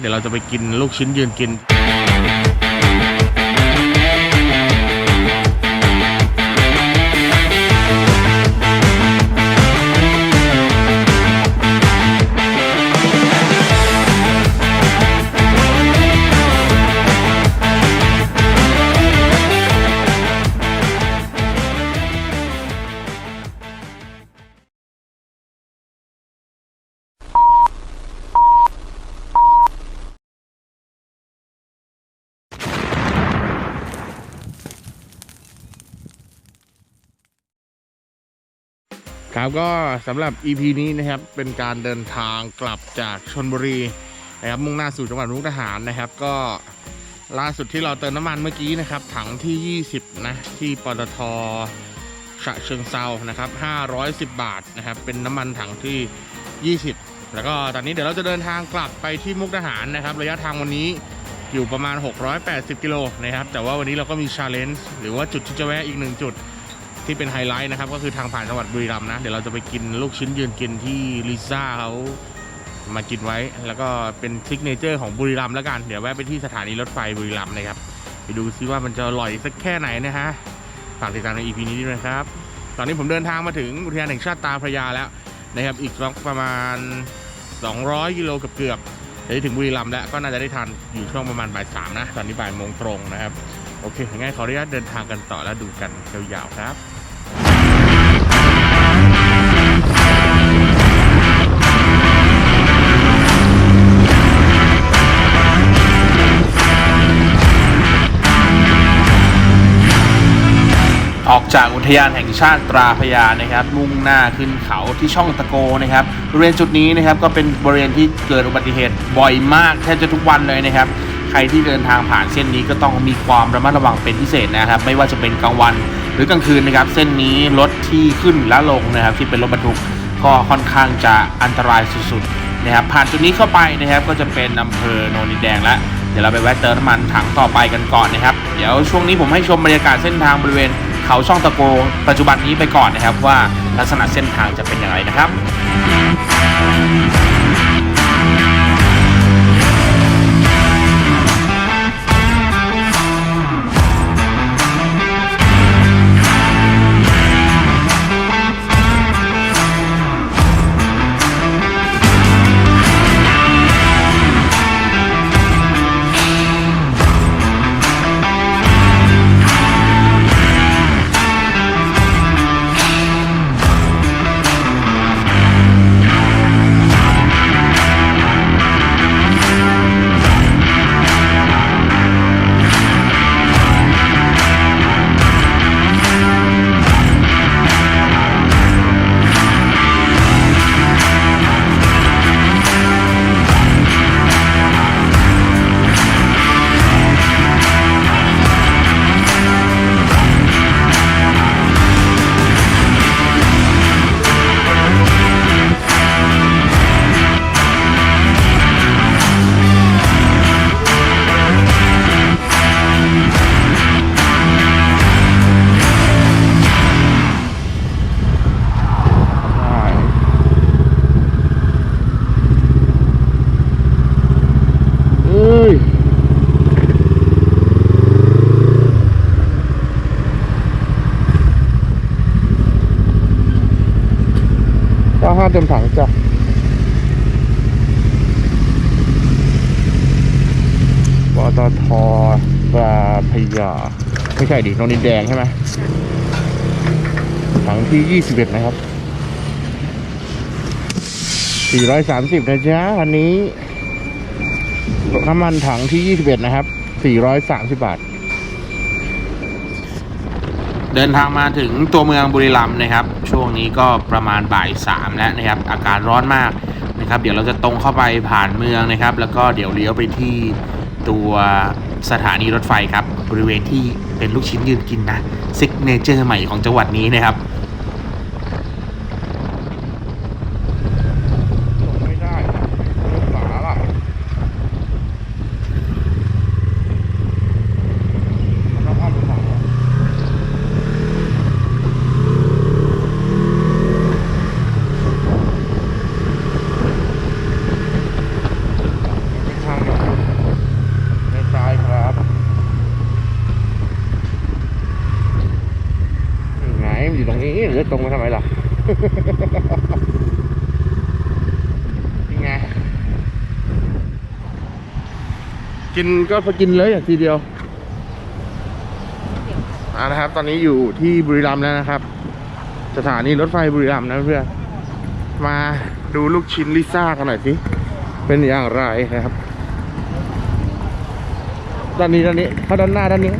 เดี๋ยวเราจะไปกินลูกชิ้นยืนกิน ครับก็สำหรับ EP นี้นะครับเป็นการเดินทางกลับจากชนบุรีนะครับมุ่งหน้าสู่จังหวัดมุกดาหารนะครับ ก็ล่าสุดที่เราเติมน้ำมันเมื่อกี้นะครับ ถังที่ 20 นะที่ปตทฉะเชิงเซานะครับ 510 บาทนะครับ เป็นน้ำมันถังที่ 20 แล้วก็ตอนนี้เดี๋ยวเราจะเดินทางกลับไปที่มุกดาหารนะครับ ระยะทางวันนี้อยู่ประมาณ 680 กิโลนะครับ แต่ว่าวันนี้เราก็มีชาเลนจ์หรือว่าจุดที่จะแวะอีกหนึ่งจุด ที่เป็นไฮไลท์นะครับ ก็คือทางผ่านจังหวัดบุรีรัมย์นะ เดี๋ยวเราจะไปกินลูกชิ้นยืนกินที่ลิซ่าเขามากินไว้ แล้วก็เป็นซิกเนเจอร์ของบุรีรัมย์แล้วกัน เดี๋ยวแวะไปที่สถานีรถไฟบุรีรัมย์นะครับ ไปดูซิว่ามันจะอร่อยสักแค่ไหนนะฮะ ฝากติดตามใน EP นี้ด้วยนะครับ ตอนนี้ผมเดินทางมาถึงอุทยานแห่งชาติตาพระยาแล้วนะครับ อีกสักประมาณ 200กิโลเกือบเดี๋ยวจะถึงบุรีรัมย์แล้วก็น่าจะได้ทันอยู่ช่วงประมาณบ่ายสามนะ ตอนนี้บ่ายโมงตรงนะครับ โอเคงั้นขออนุญาตเดินทางกันต่อแล้วดูกันยาวๆครับออกจากอุทยานแห่งชาติตราพยานะครับ มุ่งหน้าขึ้นเขาที่ช่องตะโกนะครับบริเวณจุดนี้นะครับก็เป็นบริเวณที่เกิดอุบัติเหตุบ่อยมากแทบจะทุกวันเลยนะครับ ใครที่เดินทางผ่านเส้นนี้ก็ต้องมีความระมัดระวังเป็นพิเศษนะครับ ไม่ว่าจะเป็นกลางวันหรือกลางคืนนะครับ เส้นนี้รถที่ขึ้นและลงนะครับ ที่เป็นรถบรรทุกก็ค่อนข้างจะอันตรายสุดๆนะครับ ผ่านจุดนี้เข้าไปนะครับ ก็จะเป็นอำเภอโนนดินแดงแล้วเดี๋ยวเราไปแวะเติมน้ำมันถังต่อไปกันก่อนนะครับ เดี๋ยวช่วงนี้ผมให้ชมบรรยากาศเส้นทางบริเวณเขาช่องตะโกปัจจุบันนี้ไปก่อนนะครับว่าลักษณะเส้นทางจะเป็นอย่างไรนะครับ ห้าเต็มถังจ้ะปตทปลาพยา ไม่ใช่ดิตรงนี้แดงใช่ไหมถังที่ยี่สิบเอ็ดนะครับสี่ร้อยสามสิบนะจ๊ะอันนี้น้ำมันถังที่ยี่สิบเอ็ดนะครับสี่ร้อยสามสิบบาท เดินทางมาถึงตัวเมืองบุรีรัมย์นะครับ ช่วงนี้ก็ประมาณบ่ายสามแล้วนะครับ อากาศร้อนมากนะครับ เดี๋ยวเราจะตรงเข้าไปผ่านเมืองนะครับ แล้วก็เดี๋ยวเลี้ยวไปที่ตัวสถานีรถไฟครับ บริเวณที่เป็นลูกชิ้นยืนกินนะซิกเนเจอร์ใหม่ของจังหวัดนี้นะครับ ไม่ได้รถฝาล่ะมันต้องอ้อมไปฝั่งนู้นเป็นทางใหม่ กินก็พอกินเลยอย่างทีเดียวอานะครับ ตอนนี้อยู่ที่บุรีรัมย์แล้วนะครับ สถานีรถไฟบุรีรัมย์นะเพื่อนมาดูลูกชิ้นลิซ่ากันหน่อยสิเป็นอย่างไรนะครับ ด้านนี้ด้านนี้เข้าด้านหน้าด้านนี้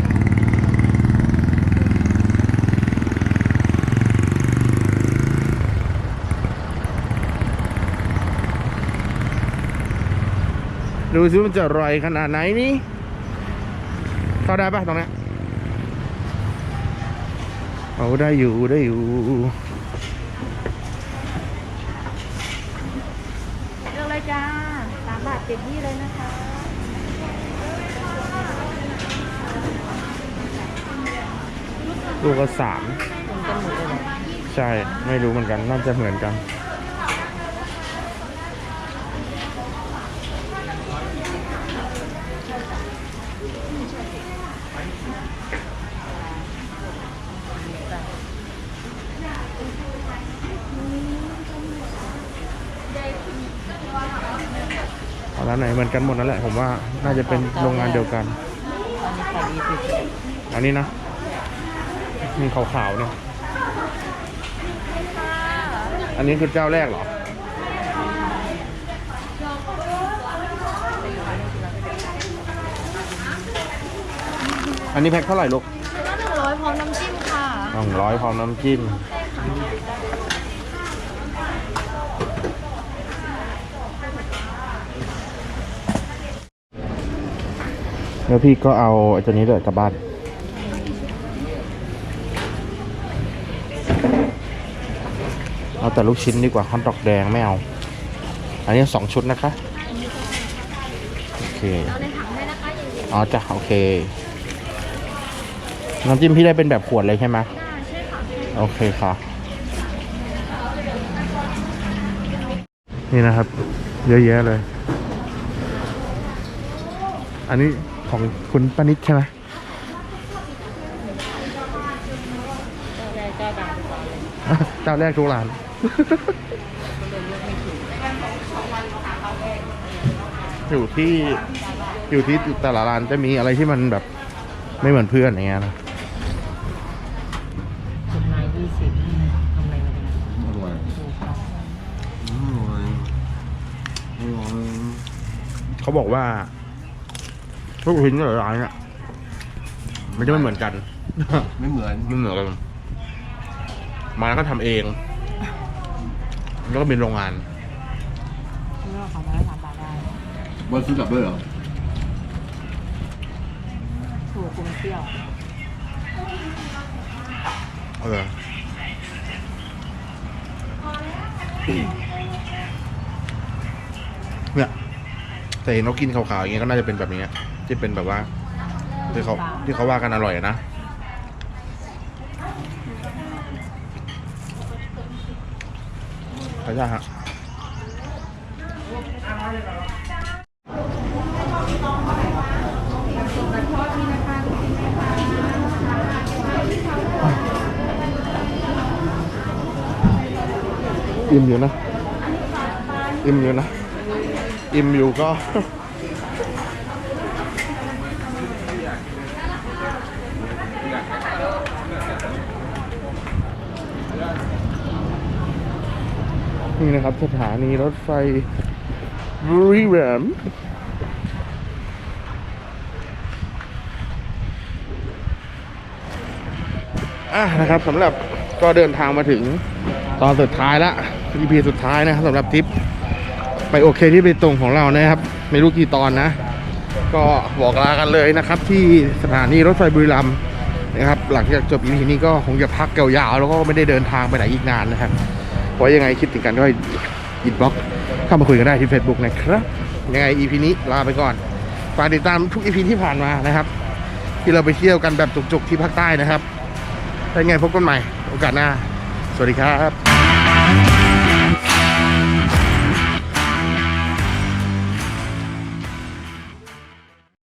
ดูซิมันจะอร่อยขนาดไหนนี่เข้าได้ปะตรงเนี้ยเอาได้อยู่ได้อยู่เลือกเลยจ้าสามบาทเจ็ดยี่เลยนะคะลูกก็สามผมกันหมดเลยใช่ ไม่รู้เหมือนกัน น่าจะเหมือนกัน ร้านไหนเหมือนกันหมดนั่นแหละผมว่าน่าจะเป็นโรงงานเดียวกัน อันนี้ขายดีสุดอันนี้นะมีขาวๆเนี่ย อันนี้คือเจ้าแรกเหรอ อันนี้แพ็คเท่าไหร่ลูกก็หนึ่งร้อยพร้อมน้ำจิ้มค่ะหนึ่งร้อยพร้อมน้ำจิ้ม แล้วพี่ก็เอาไอ้ตัวนี้เลยกลับบ้าน เอาแต่ลูกชิ้นดีกว่าฮอตดอกแดงไม่เอา อันนี้สองชุดนะคะ โอเคเอาในถังได้นะคะเย็นอ๋อจ้ะโอเค น้ำจิ้มพี่ได้เป็นแบบขวดเลยใช่ไหมๆได้ใช่ค่ะโอเคค่ะ นี่นะครับ เยอะแยะเลย อันนี้ ของคุณปานิชใช่ไหมแรกก็ดังไปก่อนเจ้าแรกทุกร้านอยู่ที่อยู่ที่แต่ละร้านจะมีอะไรที่มันแบบไม่เหมือนเพื่อนอย่างเงี้ยนะเขาบอกว่า ทุกชิ้นแต่ละร้านเนี่ยมันจะไม่เหมือนกัน ไม่เหมือนไม่เหมือนกันมาแล้วก็ทำเอง แล้วก็เป็นโรงงานเลือกของมาได้สามบาทได้บอลซื้อกลับด้วยเหรอถูกคุ้มเที่ยวเออเนี่ยแต่เห็นเขากินขาวๆอย่างเงี้ยก็น่าจะเป็นแบบนี้ ที่เป็นแบบว่าที่เขาที่เขาว่ากันอร่อยนะขออนุญาตฮะอิ่มอยู่นะ อิ่มอยู่นะ อิ่มอยู่ก็ นี่นะครับสถานีรถไฟบุรีรัมย์อะนะครับสำหรับก็เดินทางมาถึงตอนสุดท้ายละ EP สุดท้ายนะครับสำหรับทริปไปโอเคที่ไปตรงของเรานะครับ ไม่รู้กี่ตอนนะ ก็บอกลากันเลยนะครับ ที่สถานีรถไฟบุรีรัมย์นะครับ หลังจากจบ EP นี้ก็คงจะพักยาวๆแล้วก็ไม่ได้เดินทางไปไหนอีกนานนะครับ เพรายังไงคิดถึงกันก็อินบ็อกเข้ามาคุยกันได้ที่ Facebook นะครับ ยังไง EP นี้ลาไปก่อนฝากติดตามทุก EP ที่ผ่านมานะครับ ที่เราไปเที่ยวกันแบบจุกๆที่ภาคใต้นะครับถ้ไงพบกันใหม่ โอกาสหน้า สวัสดีครับ